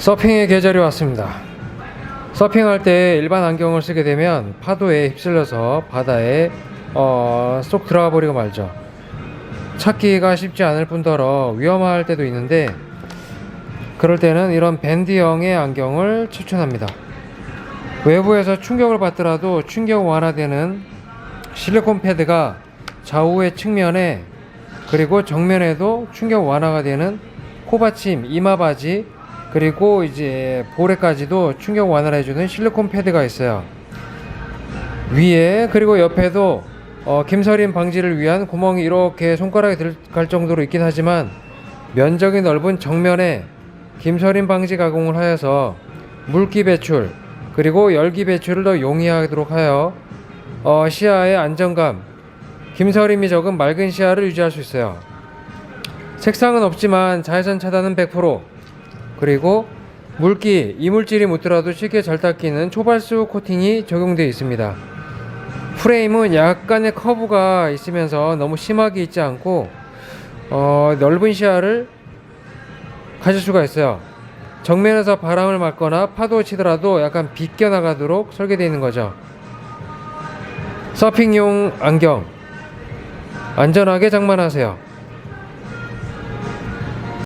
서핑의 계절이 왔습니다. 서핑할 때 일반 안경을 쓰게 되면 파도에 휩쓸려서 바다에 어, 쏙 들어가 버리고 말죠. 찾기가 쉽지 않을 뿐더러 위험할 때도 있는데 그럴 때는 이런 밴드형의 안경을 추천합니다. 외부에서 충격을 받더라도 충격 완화되는 실리콘 패드가 좌우의 측면에 그리고 정면에도 충격 완화가 되는 코받침, 이마바지 그리고 이제 볼에까지도 충격 완화를 해주는 실리콘 패드가 있어요. 위에 그리고 옆에도 어, 김서림 방지를 위한 구멍이 이렇게 손가락에 들어갈 정도로 있긴 하지만 면적이 넓은 정면에 김서림 방지 가공을 하여서 물기 배출 그리고 열기 배출을 더 용이하도록 하여 어, 시야의 안정감 김서림이 적은 맑은 시야를 유지할 수 있어요. 색상은 없지만 자외선 차단은 100% 그리고 물기, 이물질이 묻더라도 쉽게 잘 닦이는 초발수 코팅이 적용되어 있습니다. 프레임은 약간의 커브가 있으면서 너무 심하게 있지 않고 어, 넓은 시야를 가질 수가 있어요. 정면에서 바람을 맞거나 파도 치더라도 약간 비껴나가도록 설계되어 있는 거죠. 서핑용 안경 안전하게 장만하세요.